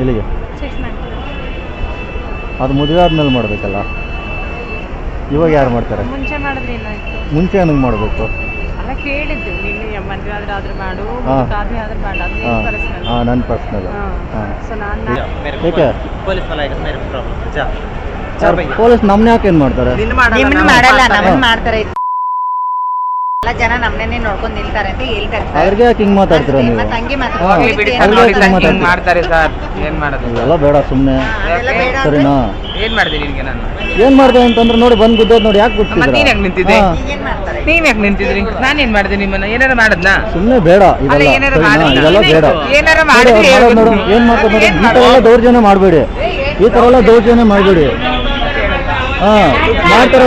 ಎಲ್ಲಿಗೆ? ಮಂತ್ ಅದು ಮದುವೆ ಆದ್ಮೇಲೆ ಮಾಡಬೇಕಲ್ಲ? ಇವಾಗ ಯಾರು ಮಾಡ್ತಾರೆ? ಮುಂಚೆ ಮಾಡಿದ್ರೆ ಏನಾಯ್ತು? ಮುಂಚೆ ನನಗೆ ಮಾಡಬೇಕು? ಅಲ್ಲ ಕೇಳಿದ್ದು. ನಿನ್ನ ಮದ್ವೆ ಆದ್ರೆ ಆದ್ರೆ ಮಾಡು. ಆದ್ರೆ ಆದ್ರೆ ಮಾಡು. ಅದು ಹಾಂ. ನನ್ನ ಪರ್ಸ್ನಲ್ ಹಾಂ. ಸೊ ನಾನು ಏಕೆ? ಪೊಲೀಸ್ ಪೊಲೀಸ್ ನಮ್ಮನ್ನ ಯಾಕೆ ಏನು ಮಾಡ್ತಾರೆ? ನಿಮ್ಮನ್ನ ಮಾಡಲ್ಲ ನಮ್ಮನ್ನ ಹಾ. ಮಾಡ್ತಾರೆ. ಎಲ್ಲ ಜನ ನಮ್ಮನ್ನೇ ನೋಡ್ಕೊಂಡು ನಿಲ್ತಾರೆ ಅಂತ ಹೇಳ್ತಾರೆ ಸರ್. ಅವ್ರಿಗೆ ಯಾಕೆ ಹಿಂಗೆ ಮಾತಾಡ್ತೀರಾ ನೀವು? ಮತ್ತೆ ಹಂಗೆ ಹಾ. ಮಾತಾಡ್ತಾರೆ ಬಿಡಿ ಏನು ಸರ್, ನೋಡಿ ಮಾಡಿಲ್ಲ. ಸರ್, ಹಿಂಗ್ ಮಾಡ್ತಾರೆ ಸರ್ ಏನ್ ಮಾಡೋದು ಇವೆಲ್ಲ ಬೇಡ ಸುಮ್ಮನೆ ಅದೆಲ್ಲ ಬೇಡ ಅಂದ್ರೆ? ಸರಿನಾ? ಏನ್ ಮಾಡಿದೆ ನಿನ್ಗೆ ನಾನು? ಏನು ಮಾಡ್ದೆ ಅಂತಂದ್ರೆ ನೋಡಿ ಬಂದ್ ಗುದ್ದೋದು ನೋಡಿ ಯಾಕೆ ಮತ್ತೆ ನೀನ್ ಯಾಕ್ ನಿಂತಿದ್ದೆ? ಗುಡ್ತಿದ್ದೀರಾ ಏನ್ ಮಾಡ್ತಾರೆ? ನೀವ್ ಯಾಕೆ ನಿಂತಿದ್ರಿ ನಾನ್ ಏನ್ ಮಾಡಿದೆ ನಿಮ್ಮನ್ನ? ಏನಾರ ಮಾಡದ್ನಾ? ಸುಮ್ಮನೆ ಬೇಡ ಅಲ್ಲ ಇದೆಲ್ಲ ಏನಾರ ಸರಿನಾ? ಮಾಡಿದ್ರೆ ಇದೆಲ್ಲ ಬೇಡ. ಏನಾರ ನೋಡಿ, ಮಾಡಿದ್ರೆ ಅವ್ರು ಮಾಡೋದು ನೋಡು ಹೇಳ್ಬೇಕು. ಏನ್ ಮಾಡ್ತಾರೆ ನೋಡಿ ಏನ್ ಈ ಎಲ್ಲ ದೌರ್ಜನ್ಯ ಮಾಡಬೇಡಿ. ಈ ತರ ಎಲ್ಲ ದೌರ್ಜನ್ಯ ಮಾಡಬೇಡಿ. ಹಾ ಮಾಡ್ತಾರೆ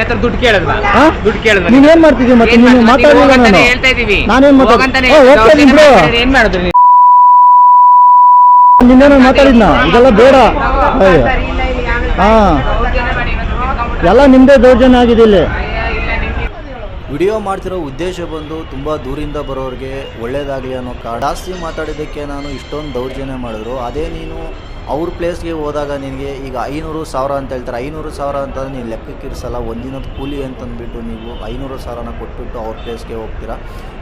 ಹತ್ರ ದುಡ್ಡು ಕೇಳದ್ವಾ ಹಾ? ದುಡ್ಡು ಕೇಳದ್ವಾ ನೀನ್ ಏನ್ ಮತ್ತೆ? ನೀನು ಮಾಡ್ತಿದ್ದೀವಿ? ನಾನು. ಹೇಳ್ತಾ ಇದೀವಿ ನಾನೇನ್ ಮಾತಾಡ್- ಹೋಗಂತಾನೆ ಓ, ಹೇಳ್ತಾ ಹೋಗ್ತಾ ಇದ್ದೀವಿ. ಇದ್ದೀನಿ ಬಿಡು. ಮಾಡಿದ್ರೆ ಏನ್ ಮಾಡಿದ್ರು ನೀವು ನಿನ್ನೇನೋ ಮಾತಾಡಿದ್ನ ಇದೆಲ್ಲ ಬೇಡ ಅಯ್ಯ. ಹಾ ಎಲ್ಲ ನಿಮ್ದೇ ದೌರ್ಜನ್ಯ ಆಗಿದೆ ಇಲ್ಲಿ ವಿಡಿಯೋ ಮಾಡ್ತಿರೋ ಉದ್ದೇಶ ಬಂದು ತುಂಬ ದೂರಿಂದ ಬರೋರಿಗೆ ಒಳ್ಳೇದಾಗಲಿ ಅನ್ನೋ ಕಾರಣ ಜಾಸ್ತಿ ಮಾತಾಡಿದ್ದಕ್ಕೆ ನಾನು ಇಷ್ಟೊಂದು ದೌರ್ಜನ್ಯ ಮಾಡಿದ್ರು ಅದೇ ನೀನು ಅವ್ರ ಪ್ಲೇಸ್ಗೆ ಹೋದಾಗ ನಿನಗೆ ಈಗ ಐನೂರು ಸಾವಿರ ಅಂತ ಹೇಳ್ತಾರೆ. ಐನೂರು ಸಾವಿರ ನೀನು ಲೆಕ್ಕಕ್ಕೆ ಇರಿಸಲ್ಲ ಒಂದಿನದ ಕೂಲಿ ಅಂತಂದ್ಬಿಟ್ಟು ನೀವು ಐನೂರು ಸಾವಿರನ ಕೊಟ್ಬಿಟ್ಟು ಅವ್ರ ಪ್ಲೇಸ್ಗೆ ಹೋಗ್ತೀರಾ?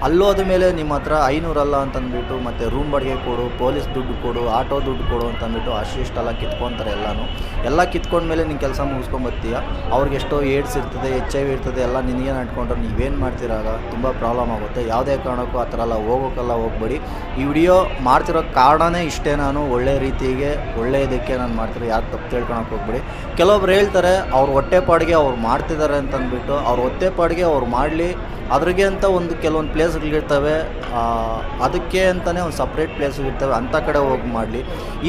ಅಲ್ಲೋದ ಮೇಲೆ ನಿಮ್ಮ ಹತ್ರ ಐನೂರಲ್ಲ ಅಂತಂದ್ಬಿಟ್ಟು ಮತ್ತು ರೂಮ್ ಬಾಡಿಗೆ ಕೊಡು, ಪೊಲೀಸ್ ದುಡ್ಡು ಕೊಡು, ಆಟೋ ದುಡ್ಡು ಕೊಡು ಅಂತಂದ್ಬಿಟ್ಟು ಅಷ್ಟಿಷ್ಟೆಲ್ಲ ಕಿತ್ಕೊತಾರೆ ಎಲ್ಲನೂ. ಎಲ್ಲ ಕಿತ್ಕೊಂಡ್ಮೇಲೆ ನೀನು ಕೆಲಸ ಮುಗಿಸ್ಕೊಂಬರ್ತೀಯ ಅವ್ರಿಗೆ ಎಷ್ಟೋ ಏಡ್ಸ್ ಇರ್ತದೆ, ಎಚ್ ಐ ವಿ ಇರ್ತದೆ, ಎಲ್ಲ ನಿನಗೆ ನಡ್ಕೊಂಡ್ರೆ ನೀವೇನು ಮಾಡ್ತೀರಾಗ ತುಂಬ ಪ್ರಾಬ್ಲಮ್ ಆಗುತ್ತೆ. ಯಾವುದೇ ಕಾರಣಕ್ಕೂ ಆ ಥರ ಎಲ್ಲ ಹೋಗೋಕ್ಕೆಲ್ಲ ಹೋಗ್ಬೇಡಿ. ಈ ವಿಡಿಯೋ ಮಾಡ್ತಿರೋ ಕಾರಣನೇ ಇಷ್ಟೇ ನಾನು. ಒಳ್ಳೆ ರೀತಿಗೆ ಒಳ್ಳೆ ಇದಕ್ಕೆ ನಾನು ಮಾಡ್ತಾರೆ ಯಾರು ತಪ್ಪು ತಿಳ್ಕೊಳಕ್ಕೆ ಹೋಗ್ಬಿಡಿ. ಕೆಲವೊಬ್ರು ಹೇಳ್ತಾರೆ ಅವ್ರ ಹೊಟ್ಟೆಪಾಡಿಗೆ ಅವ್ರು ಮಾಡ್ತಿದ್ದಾರೆ ಅಂತಂದ್ಬಿಟ್ಟು ಅವ್ರ ಹೊಟ್ಟೆಪಾಡಿಗೆ ಅವ್ರು ಮಾಡಲಿ ಅದ್ರಿಗೆ ಅಂತ ಒಂದು ಕೆಲವೊಂದು ಪ್ಲೇಸ್ಗಳಿರ್ತವೆ ಅದಕ್ಕೆ ಅಂತಲೇ ಒಂದು ಸಪ್ರೇಟ್ ಪ್ಲೇಸ್ಗಳಿರ್ತವೆ ಅಂಥ ಕಡೆ ಹೋಗಿ ಮಾಡಲಿ.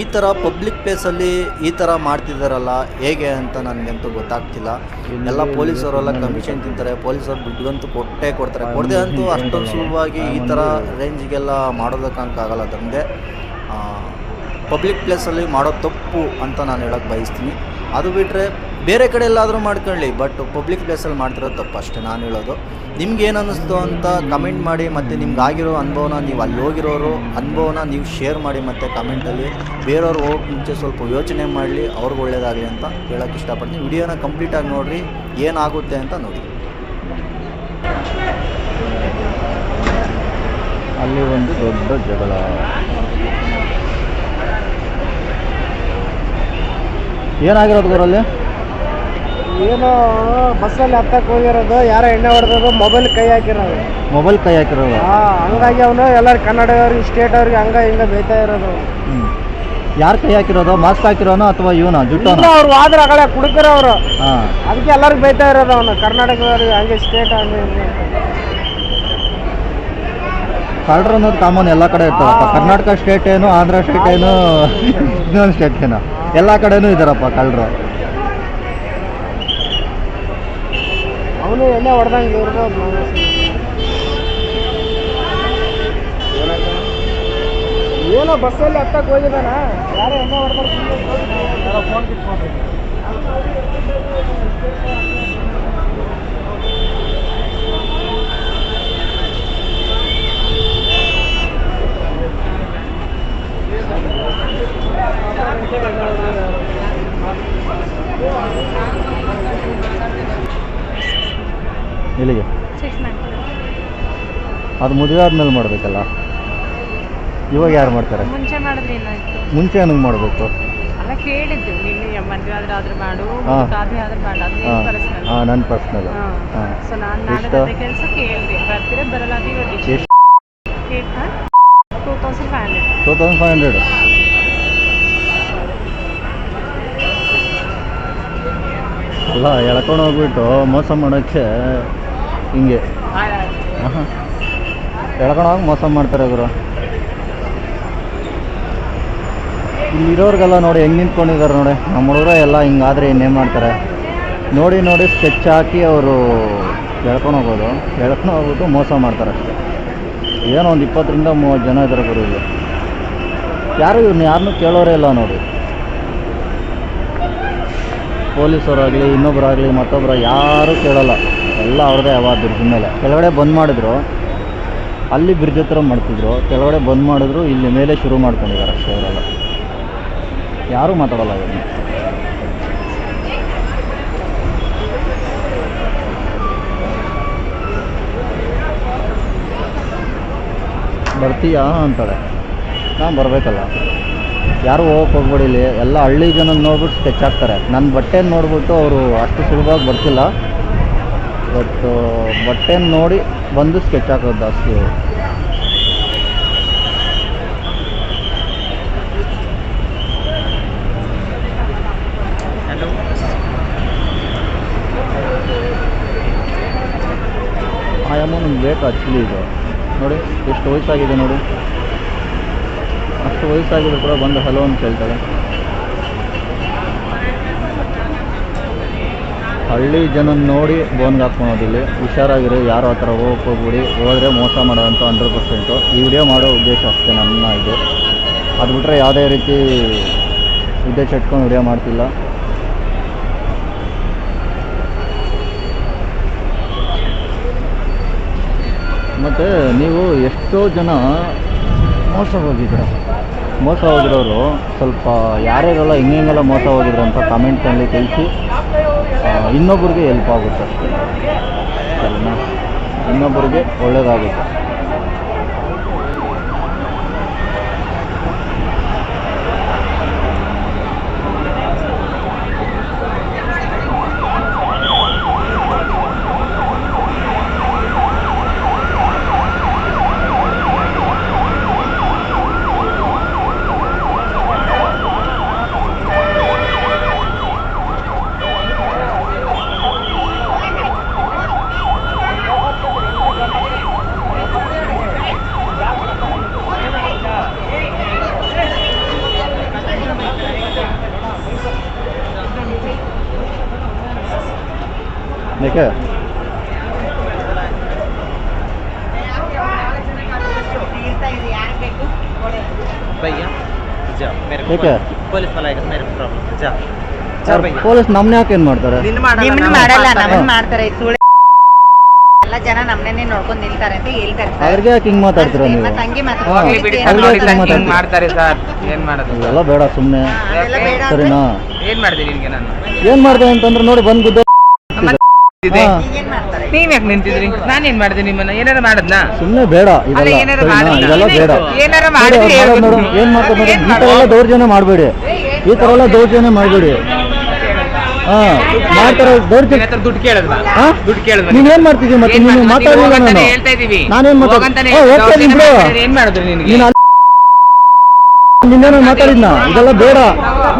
ಈ ಥರ ಪಬ್ಲಿಕ್ ಪ್ಲೇಸಲ್ಲಿ ಈ ಥರ ಮಾಡ್ತಿದ್ದಾರಲ್ಲ ಹೇಗೆ ಅಂತ ನನಗಂತೂ ಗೊತ್ತಾಗ್ತಿಲ್ಲ. ಎಲ್ಲ ಪೊಲೀಸವರೆಲ್ಲ ಕಮಿಷನ್ ತಿಂತಾರೆ ಪೊಲೀಸರು ದುಡ್ಡುಗಂತೂ ಕೊಟ್ಟೇ ಕೊಡ್ತಾರೆ. ಕೊಡದೆ ಅಂತೂ ಅಷ್ಟೊಂದು ಸುಲಭವಾಗಿ ಈ ಥರ ರೇಂಜ್ಗೆಲ್ಲ ಮಾಡೋದಕ್ಕಂತಾಗಲ್ಲ ತಂದೆ ಪಬ್ಲಿಕ್ ಪ್ಲೇಸಲ್ಲಿ ಮಾಡೋ ತಪ್ಪು ಅಂತ ನಾನು ಹೇಳೋಕ್ಕೆ ಬಯಸ್ತೀನಿ. ಅದು ಬಿಟ್ಟರೆ ಬೇರೆ ಕಡೆ ಎಲ್ಲಾದರೂ ಮಾಡ್ಕೊಳ್ಳಿ, ಬಟ್ ಪಬ್ಲಿಕ್ ಪ್ಲೇಸಲ್ಲಿ ಮಾಡ್ತಿರೋ ತಪ್ಪು ಅಷ್ಟೇ ನಾನು ಹೇಳೋದು. ನಿಮ್ಗೆ ಏನು ಅನ್ನಿಸ್ತು ಅಂತ ಕಮೆಂಟ್ ಮಾಡಿ, ಮತ್ತು ನಿಮ್ಗೆ ಆಗಿರೋ ಅನುಭವನ ನೀವು ಅಲ್ಲಿ ಹೋಗಿರೋರು ಅನುಭವನ ನೀವು ಶೇರ್ ಮಾಡಿ ಮತ್ತು ಕಮೆಂಟಲ್ಲಿ ಬೇರೆಯವ್ರು ಹೋಗಿ ಮುಂಚೆ ಸ್ವಲ್ಪ ಯೋಚನೆ ಮಾಡಲಿ, ಅವ್ರಿಗೆ ಒಳ್ಳೇದಾಗಲಿ ಅಂತ ಹೇಳೋಕ್ಕೆ ಇಷ್ಟಪಡ್ತೀನಿ. ವಿಡಿಯೋನ ಕಂಪ್ಲೀಟಾಗಿ ನೋಡಿರಿ, ಏನಾಗುತ್ತೆ ಅಂತ ನೋಡಿ. ಅಲ್ಲಿ ಒಂದು ದೊಡ್ಡ ಜಗಳ. ಏನಾಗಿರೋದು ಗುರಲ್ಲಿ ಏನೋ ಬಸ್ಸಲ್ಲಿ ಹತ್ತಕ್ಕೆ ಹೋಗಿರೋದು ಯಾರೋ ಎಣ್ಣೆ ಹೊಡೆದ್ರು ಮೊಬೈಲ್ ಕೈ ಹಾಕಿರೋದು. ಮೊಬೈಲ್ ಕೈ ಹಾಕಿರೋದು. ಹಾ ಹಂಗಾಗಿ ಅವನು ಎಲ್ಲರೂ ಕನ್ನಡದವ್ರಿಗೆ ಸ್ಟೇಟ್ ಅವ್ರಿಗೆ ಹಂಗ ಹಿಂಗ ಬೈತಾ ಇರೋದು. ಯಾರು ಕೈ ಹಾಕಿರೋದು? ಮಾಸ್ಕ್ ಹಾಕಿರೋನೋ ಅಥವಾ ಇವನ ಜುಟ್ಟೋನ? ಅವರು ಆದ್ರ ಅಗಳೆ ಕುಡುಕರ ಅವರು. ಹಾಂ. ಅದಕ್ಕೆ ಎಲ್ಲರಿಗೂ ಬೈತಾ ಇರೋದು ಅವನು ಕರ್ನಾಟಕದವ್ರಿಗೆ ಹಂಗೆ ಸ್ಟೇಟ್ ಹಂಗೆ ಹಿಂಗೆ ಅಂತ. ಕಳ್ಳರು ಅನ್ನೋದು ಕಾಮನ್ ಎಲ್ಲ ಕಡೆ ಇರ್ತಾವ ಕರ್ನಾಟಕ ಸ್ಟೇಟ್ ಏನು ಆಂಧ್ರ ಸ್ಟೇಟ್ ಏನು ಇನ್ನೊಂದು ಸ್ಟೇಟ್ ಏನು. ಎಲ್ಲ ಕಡೆನೂ ಇದ್ದಾರಪ್ಪ ಕಳ್ಳರು. ಅವನು ಎಣ್ಣೆ ಹೊಡೆದಂಗೆ ಏನೋ ಬಸ್ಸಲ್ಲಿ ಹತ್ತಕ್ಕೆ ಹೋಗಿದ್ದಾನ? ಯಾರೋ ಎಣ್ಣೆ ಹೊಡೆದ್ರೆ ಫೋನ್ ಕಿತ್ಕೊಂಡು ಅದು ಮದುವೆ ಆದ್ಮೇಲೆ ಮಾಡಬೇಕಲ್ಲ? ಇವಾಗ ಯಾರು ಮಾಡ್ತಾರೆ? ಮುಂಚೆ ಮಾಡಿದ್ರೆ ಏನಾಯ್ತು? ಮುಂಚೆ ಮಾಡಬೇಕು? ಅಲ್ಲ ಕೇಳಿದ್ದು. ನಿನ್ನೆ ಮದ್ವೆ ಆದ್ರೆ ಆದ್ರೆ ಮಾಡು ಹಾ. ಆದ್ರೆ ಆದ್ರೆ ಮಾಡು. ಅದು ನಿನ್ ಹಾಂ ಪರ್ಸನಲ್ ಹಾಂ ನನ್ನ ಪರ್ಸ್ನಲ್ ಹಾಂ. ಸೊ ನಾನು ಎಷ್ಟು? ನಾಳೆ ಕೆಲಸ ಕೇಳಿದೆ. ಬರ್ತೀರಾ? ಬರಲ್ಲ ಅದು ಇವಾಗ ಎಷ್ಟು? Two thousand five hundred two thousand five hundred ಅಲ್ಲ ಎಳ್ಕೊಂಡು ಹೋಗ್ಬಿಟ್ಟು ಮೋಸ ಮಾಡೋಕ್ಕೆ ಹಿಂಗೆ. ಹೋಗಿ ಮೋಸ ಮಾಡ್ತಾರೆ ಗುರು. ಇಲ್ಲಿರೋರ್ಗೆಲ್ಲ ನೋಡಿ ಹೆಂಗೆ ನಿಂತ್ಕೊಂಡಿದ್ದಾರೆ ನೋಡಿ. ನಮ್ಮ ಹುಡುಗರು ಎಲ್ಲ ಹಿಂಗಾದ್ರೆ ಇನ್ನೇನು ಮಾಡ್ತಾರೆ. ನೋಡಿ ನೋಡಿ ಸ್ಕೆಚ್ ಹಾಕಿ ಅವರು ಎಳ್ಕೊಂಡು ಹೋಗೋದು. ಎಳ್ಕೊಂಡು ಹೋಗ್ಬಿಟ್ಟು ಮೋಸ ಮಾಡ್ತಾರೆ ಅಷ್ಟೇ. ಏನೋ ಒಂದು ಇಪ್ಪತ್ತರಿಂದ ಮೂವತ್ತು ಜನ ಇದ್ದಾರೆ ಗುರು ಇಲ್ಲಿ. ಯಾರು ಇವ್ರನ್ನ ಯಾರನ್ನೂ ಕೇಳೋರೇ ಇಲ್ಲ ನೋಡಿ. ಪೊಲೀಸರಾಗಲಿ ಇನ್ನೊಬ್ಬರಾಗಲಿ ಮತ್ತೊಬ್ಬರ ಯಾರೂ ಕೇಳಲ್ಲ. ಎಲ್ಲ ಅವ್ರದ್ದೇ ಬ್ರಿಡ್ಜ್ ಮೇಲೆ ಕೆಳಗಡೆ ಬಂದ್ ಮಾಡಿದ್ರು. ಅಲ್ಲಿ ಬ್ರಿಡ್ಜ್ ಹತ್ರ ಮಾಡ್ತಿದ್ರು, ಕೆಳಗಡೆ ಬಂದ್ ಮಾಡಿದ್ರು, ಇಲ್ಲಿ ಮೇಲೆ ಶುರು ಮಾಡ್ಕೊಂಡಿದ್ದಾರೆ ಅಷ್ಟೇ ಅವರೆಲ್ಲ ಯಾರೂ ಮಾತಾಡಲ್ಲ ಅದನ್ನು ಬರ್ತೀಯಾ ಅಂತಾಳೆ. ನಾನು ಬರಬೇಕಲ್ಲ. ಯಾರು ಹೋಗಕ್ಕೆ ಹೋಗ್ಬೇಡಿ ಇಲ್ಲಿ. ಎಲ್ಲ ಹಳ್ಳಿ ಜನ ನೋಡ್ಬಿಟ್ಟು ಸ್ಕೆಚ್ ಹಾಕ್ತಾರೆ. ನನ್ನ ಬಟ್ಟೆ ನೋಡ್ಬಿಟ್ಟು ಅವರು ಅಷ್ಟು ಸುಲಭವಾಗಿ ಬರ್ತಿಲ್ಲ. ಬಟ್ ಬಟ್ಟೆ ನೋಡಿ ಬಂದು ಸ್ಕೆಚ್ ಹಾಕೋದು ಜಾಸ್ತಿ. ಅವ್ರು. ನಮ್ಗೆ ಬೇಕು ಆ್ಯಕ್ಚುಲಿ ಇದು. ನೋಡಿ ಎಷ್ಟು ವಯಸ್ಸಾಗಿದೆ ನೋಡಿ. ಅಷ್ಟು ವಯಸ್ಸಾಗಿದ್ರು ಕೂಡ ಬಂದು ಹಲೋ ಅಂತ ಕೇಳ್ತಾಳೆ ಹಳ್ಳಿ ಜನ ನೋಡಿ ಬೋನ್ಗೆ ಹಾಕ್ಕೊಳೋದಿಲ್ಲಿ. ಹುಷಾರಾಗಿರಿ, ಯಾರು ಆ ಹೋಗಕ್ಕೆ ಹೋಗ್ಬಿಡಿ ಹೋದರೆ ಮೋಸ ಮಾಡೋದಂತ ಹಂಡ್ರೆಡ್ ಪರ್ಸೆಂಟು. ಈ ವಿಡಿಯೋ ಮಾಡೋ ಉದ್ದೇಶ ಅಷ್ಟೇ ನನ್ನ ಇದು. ಅದು ಬಿಟ್ಟರೆ ಯಾವುದೇ ರೀತಿ ಉದ್ದೇಶ ಇಟ್ಕೊಂಡು ವಿಡಿಯೋ ಮಾಡ್ತಿಲ್ಲ. ಮತ್ತು ನೀವು ಎಷ್ಟೋ ಜನ ಮೋಸ ಹೋಗಿದ್ರು ಮೋಸ ಹೋಗಿರೋರು ಸ್ವಲ್ಪ ಯಾರ್ಯಾರೆಲ್ಲ ಹಿಂಗೆ ಹಿಂಗೆಲ್ಲ ಮೋಸ ಹೋಗಿದ್ರು ಅಂತ ಕಮೆಂಟ್ನಲ್ಲಿ ತಿಳಿಸಿ. ಇನ್ನೊಬ್ರಿಗೆ ಹೆಲ್ಪ್ ಆಗುತ್ತೆ ಅಷ್ಟೇ. ಸರಿನಾ? ಇನ್ನೊಬ್ಬರಿಗೆ ಒಳ್ಳೆಯದಾಗುತ್ತೆ ಏಕೆ ಹೇಳ್ತಾ ಇದೆ ಯಾರು ಬೇಕು ಕೊಡಿ. भैया जा मेरे को ठीक है। पुलिस वाला आएगा मेरे को प्रॉब्लम जा जा ಸರ್ भैया ಪೊಲೀಸ್ ನಮ್ಮನ್ನ ಯಾಕೆ ಏನು ಮಾಡ್ತಾರೆ ನಿನ್ನ ಮಾಡಲ್ಲ ನಿಮ್ಮನ್ನ ನಾನು ಮಾಡಲ್ಲ ಮಾಡ್ತಾರೆ. ನಮ್ಮನ್ನ ಮಾಡ್ತಾರೆ ಸುಳ್ಳು ಎಲ್ಲ ಜನ ನಮ್ಮನ್ನೇ ನೋಡ್ಕೊಂಡು ನಿಲ್ತಾರೆ ಅಂತ ಹೇಳ್ತಾರೆ ಸರ್ ಅವ್ರಿಗೆ ಯಾಕೆ ಹಿಂಗೆ ಮಾತಾಡ್ತೀರಾ ನೀವು ಮತ್ತೆ ಹಂಗೆ ಹೋಗ್ಲಿ ಬಿಡಿ ಸರ್ ಅವ್ರಿಗೆ ನೋಡಿ ಯಾಕೆ ಸರ್ ಹಿಂಗ್ ಮಾತಾಡ್ತೀರಿ? ಮಾಡ್ತಾರೆ ಸರ್ ಏನ್ ಮಾಡೋದು ಇವೆಲ್ಲ ಬೇಡ ಸುಮ್ಮನೆ ಅದೆಲ್ಲ ಬೇಡ ಅಂದ್ರೆ ಸರಿನಾ ಏನ್ ಮಾಡಿದೆ ನಿನ್ಗೆ ನಾನು ಏನು ಮಾಡಿದೆ ಅಂತಂದ್ರೆ ನೋಡಿ ಬಂದು ಗುದ್ದೆ ನೀವ್ ಯಾಕೆ ನಿಂತಿದ್ರಿ? ನಾನೇನ್ ಮಾಡಿದೆ ನಿಮ್ಮನ್ನ? ಏನಾರ ಮಾಡದ್ನಾ? ಸುಮ್ಮನೆ ಬೇಡ ಅಲ್ಲ ಇದೆಲ್ಲ ಏನಾರ ಸರಿನಾ? ಮಾಡಿದ್ನಾ? ಇದೆಲ್ಲ ಬೇಡ. ಏನಾರ ನೋಡಿ, ಮಾಡಿದ್ರೆ ಅವ್ರು ಮಾಡೋದು ನೋಡು ಹೇಳ್ಬೇಕು. ಏನು ಏನ್ ಈ ಎಲ್ಲ ದೌರ್ಜನ್ಯ ಮಾಡಬೇಡಿ. ಈ ತರ ಎಲ್ಲ ದೌರ್ಜನ್ಯ ಮಾಡಬೇಡಿ. ಹಾಂ ಮಾಡ್ತಾರೆ ನಿನ್ನ ದೌರ್ಜನ್ಯ ಹತ್ರ ದುಡ್ಡು ಕೇಳದ್ವಾ? ಹಾ? ದುಡ್ಡು ಕೇಳದ್ವಾ ನೀನ್? ಏನ್ ಮಾಡ್ತಿದ್ದಿ ಮತ್ತೆ? ಏನ್ ನೀನು ಮಾಡ್ದೆ? ಮಾತಾಡ್ಲಿಲ್ಲ ನೀವ್ ಹೋಗಂತಾನೆ ನಾನು. ಹೇಳ್ತಾ ಇದೀವಿ. ನಾನೇನ್ ಮಾತಾಡ್- ಹೋಗಂತಾನೆ ಓ, ಹೋಗ್ತಾ ದೌರ್ಜನ್ಯ ಇದೀನಿ. ಬಿಡು. ಮಾಡಿದ್ರೆ ಏನ್ ಮಾಡಿದ್ರು ನಿನಗೆ? ನೀನು ನಿನ್ನೇನೋ ಮಾತಾಡಿದ್ನ? ಇದೆಲ್ಲ ಬೇಡ.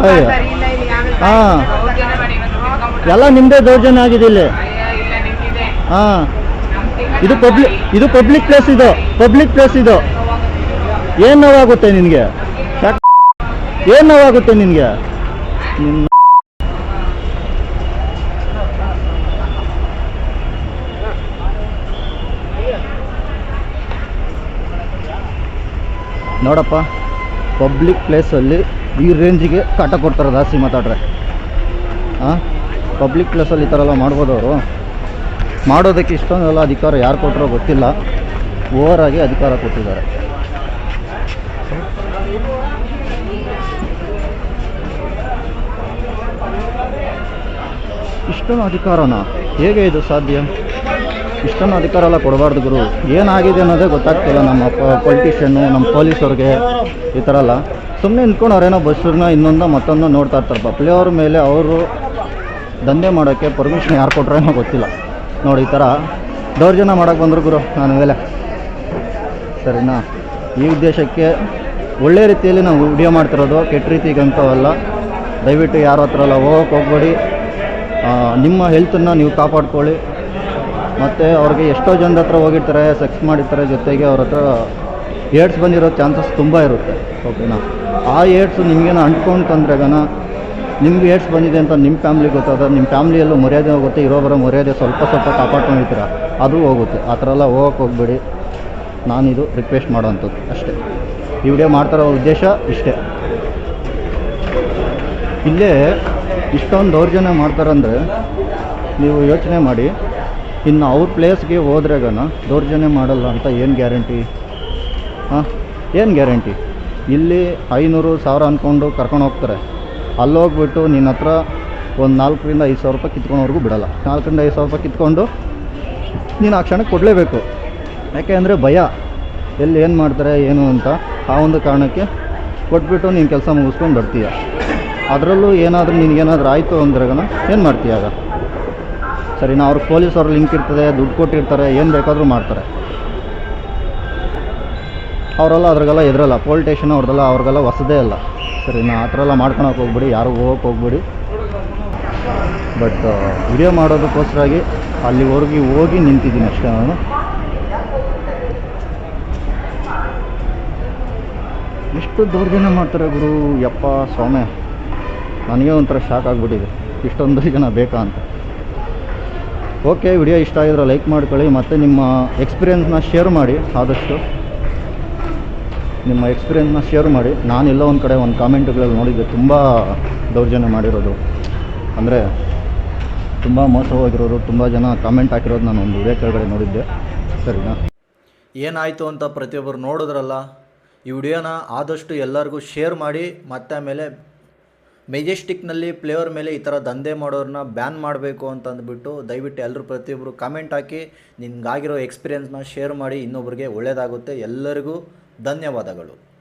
ಅಯ್ಯೋ. ಹಾ. ಎಲ್ಲ ನಿಮ್ದೇ ದೌರ್ಜನ್ಯ ಆಗಿದೆ ಇಲ್ಲಿ. ಹಾ. ಇದು ಪಬ್ಲಿಕ್ ಇದು ಪಬ್ಲಿಕ್ ಪ್ಲೇಸ್ ಇದು ಪಬ್ಲಿಕ್ ಪ್ಲೇಸ್ ಇದು. ಏನ್ ನೋವಾಗುತ್ತೆ ನಿನ್ಗೆ? ಏನು ನೋವಾಗುತ್ತೆ ನಿನ್ಗೆ? ನೋಡಪ್ಪ ಪಬ್ಲಿಕ್ ಪ್ಲೇಸಲ್ಲಿ ಈ ರೇಂಜಿಗೆ ಕಾಟ ಕೊಡ್ತಾರೆ ಜಾಸ್ತಿ ಮಾತಾಡ್ರೆ. ಹಾಂ? ಪಬ್ಲಿಕ್ ಪ್ಲೇಸಲ್ಲಿ ಈ ಥರ ಎಲ್ಲ ಮಾಡ್ಬೋದು ಅವರು ಮಾಡೋದಕ್ಕೆ ಇಷ್ಟೊಂದೆಲ್ಲ ಅಧಿಕಾರ ಯಾರು ಕೊಟ್ಟರೋ ಗೊತ್ತಿಲ್ಲ. ಓವರಾಗಿ ಅಧಿಕಾರ ಕೊಟ್ಟಿದ್ದಾರೆ. ಇಷ್ಟೊಂದು ಅಧಿಕಾರನ ಹೇಗೆ ಇದು ಸಾಧ್ಯ? ಇಷ್ಟೊಂದು ಅಧಿಕಾರ ಎಲ್ಲ ಕೊಡಬಾರ್ದು ಗುರು. ಏನಾಗಿದೆ ಅನ್ನೋದೇ ಗೊತ್ತಾಗ್ತಿಲ್ಲ ನಮ್ಮ ಪೊಲಿಟಿಷಿಯನ್ನು ನಮ್ಮ ಪೊಲೀಸವ್ರಿಗೆ ಈ ಥರ ಎಲ್ಲ. ಸುಮ್ಮನೆ ನಿಂತ್ಕೊಂಡು ಅವ್ರೇನೋ ಬಸ್ಸನ್ನ ಇನ್ನೊಂದು ಮತ್ತೊಂದು ನೋಡ್ತಾ ಇರ್ತಾರೆ. ಅವ್ರ ಮೇಲೆ ಅವರು ದಂಧೆ ಮಾಡೋಕ್ಕೆ ಪರ್ಮಿಷನ್ ಯಾರು ಕೊಟ್ರೇನೋ ಗೊತ್ತಿಲ್ಲ. ನೋಡಿ, ಈ ಥರ ದೌರ್ಜನ್ಯ ಮಾಡೋಕೆ ಬಂದರು ಗುರು ನಾನು ಮೇಲೆ. ಸರಿನಾ? ಈ ಉದ್ದೇಶಕ್ಕೆ ಒಳ್ಳೆ ರೀತಿಯಲ್ಲಿ ನಾವು ವಿಡಿಯೋ ಮಾಡ್ತಿರೋದು, ಕೆಟ್ಟ ರೀತಿಗಂತವಲ್ಲ ದಯವಿಟ್ಟು ಯಾರ ಹತ್ರ ಎಲ್ಲ ಹೋಗೋಕೆ ಹೋಗ್ಬೇಡಿ. ನಿಮ್ಮ ಹೆಲ್ತನ್ನು ನೀವು ಕಾಪಾಡ್ಕೊಳ್ಳಿ. ಮತ್ತು ಅವ್ರಿಗೆ ಎಷ್ಟೋ ಜನದ ಹತ್ರ ಹೋಗಿರ್ತಾರೆ, ಸೆಕ್ಸ್ ಮಾಡಿರ್ತಾರೆ, ಜೊತೆಗೆ ಅವ್ರ ಹತ್ರ ಏಡ್ಸ್ ಬಂದಿರೋ ಚಾನ್ಸಸ್ ತುಂಬ ಇರುತ್ತೆ. ಓಕೆನಾ? ಆ ಏಡ್ಸು ನಿಮಗೇನೋ ಅಂಟ್ಕೊಂತಂದ್ರೆಗನ ನಿಮ್ಗೆ ಏಟ್ಸ್ ಬಂದಿದೆ ಅಂತ ನಿಮ್ಮ ಫ್ಯಾಮ್ಲಿಗೆ ಗೊತ್ತಾದ ನಿಮ್ಮ ಫ್ಯಾಮ್ಲಿಯಲ್ಲೂ ಮರ್ಯಾದೆ ಹೋಗುತ್ತೆ ಇರೋಬರೋ ಮರ್ಯಾದೆ ಸ್ವಲ್ಪ ಸ್ವಲ್ಪ ಕಾಪಾಡ್ಕೊಂಡಿರ್ತೀರ, ಅದು ಹೋಗುತ್ತೆ. ಆ ಥರ ಎಲ್ಲ ಹೋಗೋಕೆ ಹೋಗ್ಬೇಡಿ. ನಾನಿದು ರಿಕ್ವೆಸ್ಟ್ ಮಾಡೋವಂಥದ್ದು ಅಷ್ಟೇ. ಈ ವಿಡಿಯೋ ಮಾಡ್ತಾರೋ ಉದ್ದೇಶ ಇಷ್ಟೇ. ಇಲ್ಲೇ ಇಷ್ಟೊಂದು ದೌರ್ಜನ್ಯ ಮಾಡ್ತಾರಂದರೆ ನೀವು ಯೋಚನೆ ಮಾಡಿ, ಇನ್ನು ಅವ್ರ ಪ್ಲೇಸ್ಗೆ ಹೋದ್ರೆಗನ ದೌರ್ಜನ್ಯ ಮಾಡಲ್ಲ ಅಂತ ಏನು ಗ್ಯಾರಂಟಿ ಹಾಂ? ಏನು ಗ್ಯಾರಂಟಿ ಇಲ್ಲಿ ಐನೂರು ಸಾವಿರ ಅಂದ್ಕೊಂಡು ಕರ್ಕೊಂಡು ಹೋಗ್ತಾರೆ. ಅಲ್ಲಿ ಹೋಗ್ಬಿಟ್ಟು ನಿನ್ನ ಹತ್ರ ಒಂದು ನಾಲ್ಕರಿಂದ ಐದು ಸಾವಿರ ರೂಪಾಯಿ ಕಿತ್ಕೊಳೋವರೆಗೂ ಬಿಡಲ್ಲ. ನಾಲ್ಕರಿಂದ ಐದು ಸಾವಿರ ರೂಪಾಯಿ ಕಿತ್ಕೊಂಡು ನೀನು ಆ ಕ್ಷಣಕ್ಕೆ ಕೊಡಲೇಬೇಕು. ಯಾಕೆ ಅಂದರೆ ಭಯ. ಎಲ್ಲಿ ಏನು ಮಾಡ್ತಾರೆ, ಏನು ಅಂತ ಆ ಒಂದು ಕಾರಣಕ್ಕೆ ಕೊಟ್ಬಿಟ್ಟು ನೀನು ಕೆಲಸ ಮುಗಿಸ್ಕೊಂಡು ಬರ್ತೀಯ. ಅದರಲ್ಲೂ ಏನಾದರೂ ನಿನಗೇನಾದ್ರೂ ಆಯಿತು ಅಂದ್ರಾಗನ ಏನು ಮಾಡ್ತೀಯ ಆಗ? ಸರಿನಾ ಅವ್ರಿಗೆ ಪೊಲೀಸ್ ಅವ್ರ ಲಿಂಕ್ ಇರ್ತದೆ, ದುಡ್ಡು ಕೊಟ್ಟಿರ್ತಾರೆ, ಏನು ಬೇಕಾದರೂ ಮಾಡ್ತಾರೆ. ಅವರೆಲ್ಲ ಅದ್ರಾಗೆಲ್ಲ ಎದುರಲ್ಲ ಪೋಲ್ ಸ್ಟೇಷನ್ ಅವ್ರದ್ದೆಲ್ಲ ಅವ್ರಿಗೆಲ್ಲ ಹೊಸದೇ ಅಲ್ಲ ಸರಿನಾ ಆ ಥರ ಎಲ್ಲ ಮಾಡ್ಕೊಳಕ್ಕೆ ಹೋಗ್ಬಿಡಿ ಯಾರು ಹೋಗೋಕೆ ಹೋಗ್ಬಿಡಿ. ಬಟ್ ವಿಡಿಯೋ ಮಾಡೋದಕ್ಕೋಸ್ಕರಾಗಿ ಅಲ್ಲಿವರೆಗೆ ಹೋಗಿ ನಿಂತಿದ್ದೀನಿ ಅಷ್ಟೇ ನಾನು. ಎಷ್ಟು ದೌರ್ಜನ್ಯ ಮಾಡ್ತಾರೆ ಗುರು? ಯಪ್ಪ ಸ್ವಾಮಿ, ನನಗೆ ಒಂಥರ ಶಾಕ್ ಆಗಿಬಿಟ್ಟಿದೆ. ಇಷ್ಟೊಂದು ಜನ ಬೇಕಾ ಅಂತ. ಓಕೆ ವಿಡಿಯೋ ಇಷ್ಟ ಆಗಿದ್ರೆ ಲೈಕ್ ಮಾಡ್ಕೊಳ್ಳಿ, ಮತ್ತು ನಿಮ್ಮ ಎಕ್ಸ್ಪೀರಿಯೆನ್ಸ್ನ ಶೇರ್ ಮಾಡಿ, ಆದಷ್ಟು. ನಿಮ್ಮ ಎಕ್ಸ್ಪೀರಿಯನ್ಸ್ನ ಶೇರ್ ಮಾಡಿ. ನಾನು ಎಲ್ಲೋ ಒಂದು ಕಡೆ ಒಂದು ಕಾಮೆಂಟ್ಗಳಲ್ಲಿ ನೋಡಿದ್ದೆ ತುಂಬ ದೌರ್ಜನ್ಯ ಮಾಡಿರೋದು. ಅಂದರೆ ತುಂಬ ಮೋಸ ಹೋಗಿರೋರು ತುಂಬ ಜನ ಕಾಮೆಂಟ್ ಹಾಕಿರೋದು ನಾನು ಒಂದು ವಿಡಿಯೋ ಕೆಳಗಡೆ ನೋಡಿದ್ದೆ. ಸರಿನಾ? ಏನಾಯಿತು ಅಂತ ಪ್ರತಿಯೊಬ್ಬರು ನೋಡಿದ್ರಲ್ಲ. ಈ ವಿಡಿಯೋನ ಆದಷ್ಟು ಎಲ್ಲರಿಗೂ ಶೇರ್ ಮಾಡಿ, ಮತ್ತೆ ಆಮೇಲೆ ಮೆಜೆಸ್ಟಿಕ್ನಲ್ಲಿ ಪ್ಲೇಯರ್ ಮೇಲೆ ಈ ಥರ ದಂಧೆ ಮಾಡೋರನ್ನ ಬ್ಯಾನ್ ಮಾಡಬೇಕು ಅಂತ ಅಂದ್ಬಿಟ್ಟು ದಯವಿಟ್ಟು ಎಲ್ಲರೂ ಪ್ರತಿಯೊಬ್ಬರು ಕಾಮೆಂಟ್ ಹಾಕಿ, ನಿನಗಾಗಿರೋ ಎಕ್ಸ್ಪೀರಿಯೆನ್ಸ್ನ ಶೇರ್ ಮಾಡಿ, ಇನ್ನೊಬ್ರಿಗೆ ಒಳ್ಳೆಯದಾಗುತ್ತೆ ಎಲ್ಲರಿಗೂ ಧನ್ಯವಾದಗಳು.